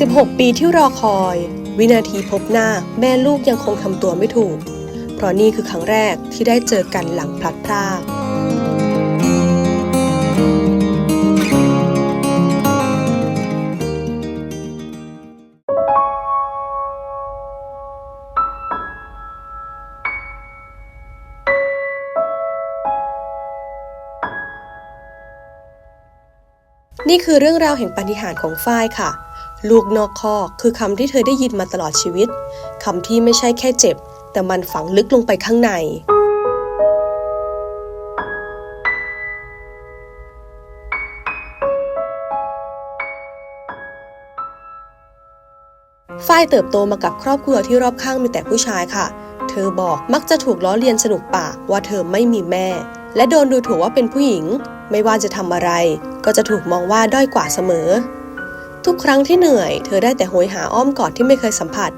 16 ปีที่รอคอย วินาทีพบหน้าแม่ลูกยังคงทำตัวไม่ถูก เพราะนี่คือครั้งแรกที่ได้เจอกันหลังพลัดพรากนี่คือเรื่องราวแห่งปาฏิหาริย์ของฝ้ายค่ะ ลูกนอกคอกคือคำที่เธอได้ยินมาตลอดชีวิตคำที่ไม่ใช่แค่เจ็บ แต่มันฝังลึกลงไปข้างใน ฝ้ายเติบโตมากับครอบครัวที่รอบข้างมีแต่ผู้ชายค่ะ เธอบอกมักจะถูกล้อเลียนสนุกปากว่าเธอไม่มีแม่ และโดนดูถูกว่าเป็นผู้หญิง ไม่ว่าจะทำอะไร ก็จะถูกมองว่าด้อยกว่าเสมอ ทุกครั้งที่เหนื่อย เธอได้แต่โหยหาอ้อมกอดที่ไม่เคยสัมผัส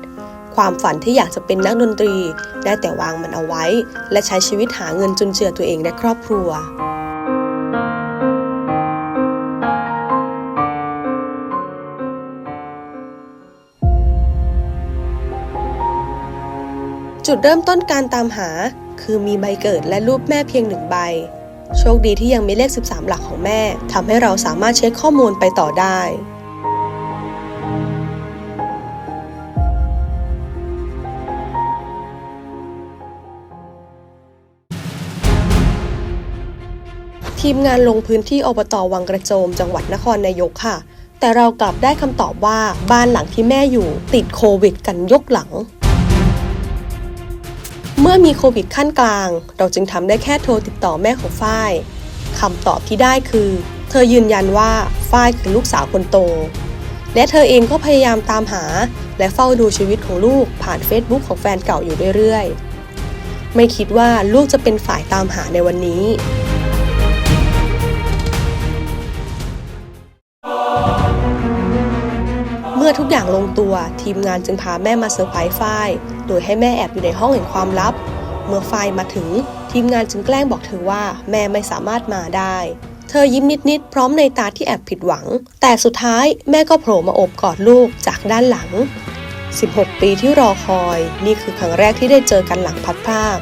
ความฝันที่อยากจะเป็นนักดนตรี ได้แต่วางมันเอาไว้ และใช้ชีวิตหาเงินจุนเจือตัวเองและครอบครัวจุดเริ่มต้นการตามหา คือมีใบเกิดและรูปแม่เพียงหนึ่งใบ โชคดีที่ยังมีเลข 13 หลักของแม่ทำให้เราสามารถเช็คข้อมูลไปต่อได้ ทีมงานลงพื้นที่อบตวังกระโจม จังหวัดนครนายกค่ะ แต่เรากลับได้คำตอบว่าบ้านหลังที่แม่อยู่ติดโควิดกันยกหลัง เมื่อมีโควิดขั้นกลาง เราจึงทำได้แค่โทรติดต่อแม่ของฝ้ายคำตอบที่ได้คือ เธอยืนยันว่าฝ้ายคือลูกสาวคนโต และเธอเองก็พยายามตามหา และเฝ้าดูชีวิตของลูกผ่าน Facebook ของแฟนเก่าอยู่เรื่อยๆ ไม่คิดว่าลูกจะเป็นฝ่ายตามหาในวันนี้ อทุกอย่างลงตัวทีมงานจึงพาแม่มาเซอร์ไพรส์ฝ้ายโดยให้แม่แอบอยู่ในห้องแห่งความลับ เมื่อฝ้ายมาถึง ทีมงานจึงแกล้งบอกเธอว่าแม่ไม่สามารถมาได้ เธอยิ้มนิดๆพร้อมในตาที่แอบผิดหวัง แต่สุดท้ายแม่ก็โผล่มาโอบกอดลูกจากด้านหลัง 16 ปีที่รอคอย นี่คือครั้งแรกที่ได้เจอกันหลังพัดพาก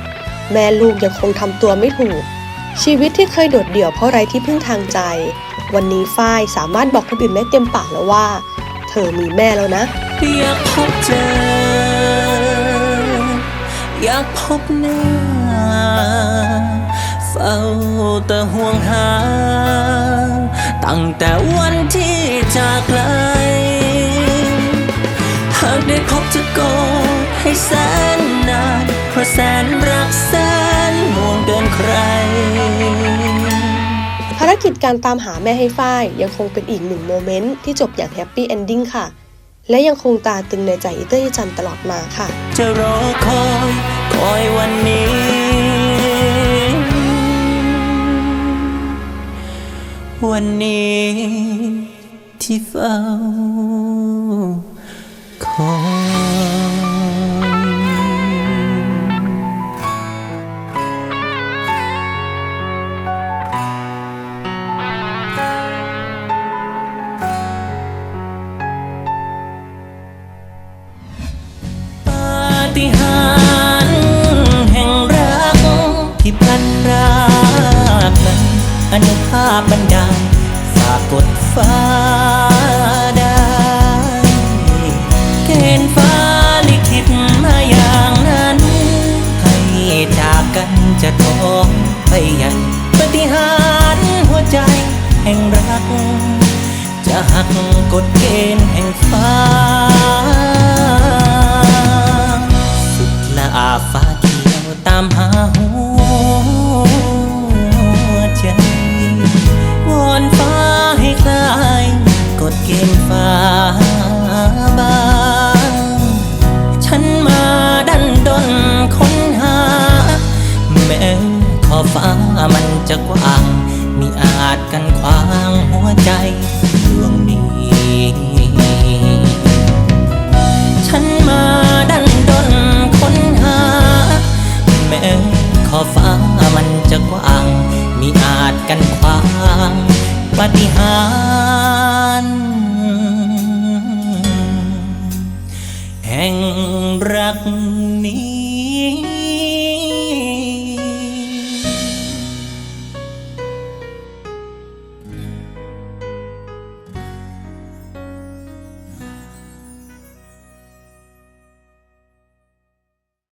แม่ลูกยังคงทำตัวไม่ถูก ชีวิตที่เคยโดดเดี่ยวเพราะไรที่พึ่งทางใจ วันนี้ฝ้ายสามารถบอกคนอื่นได้เต็มปากแล้วว่า เธอมีแม่แล้วนะ อยากพบเจอ อยากพบหน้า เฝ้าแต่ห่วงหา ตั้งแต่วันที่จากไกลหากได้พบจะโกอดให้แสนนานเพราะแสนรักแสนห่วงเกินใคร กิจการตามหาแม่ให้ฝ้ายยังคงเป็นอีกหนึ่งโมเมนต์ที่จบอย่างแฮปปี้เอนดิ้งค่ะ และยังคงตาตึงในใจอีเตอร์ยจันตลอดมาค่ะ จะรอคอยคอยวันนี้ วันนี้ที่เฝ้าาพบันดาลฝากกดฟ้าได้เกณฑ์ฟ้าลิขิตมาอย่างนั้น ให้จากกันจะท้องไปใหญ่ปฏิหารหัวใจแห่งรัก จะหักกฎเกณฑ์แห่งฟ้า สุดละอาฟ้าเขียวตามหาหัว ฟ้าบางฉันมาดันดนค้นหา แม้ขอฟ้ามันจะกว้าง มีอาจกันขวางหัวใจดวงนี้ ฉันมาดันดนค้นหา แม้ขอฟ้ามันจะกว้าง มีอาจกันขวางปฏิหาร รักนี้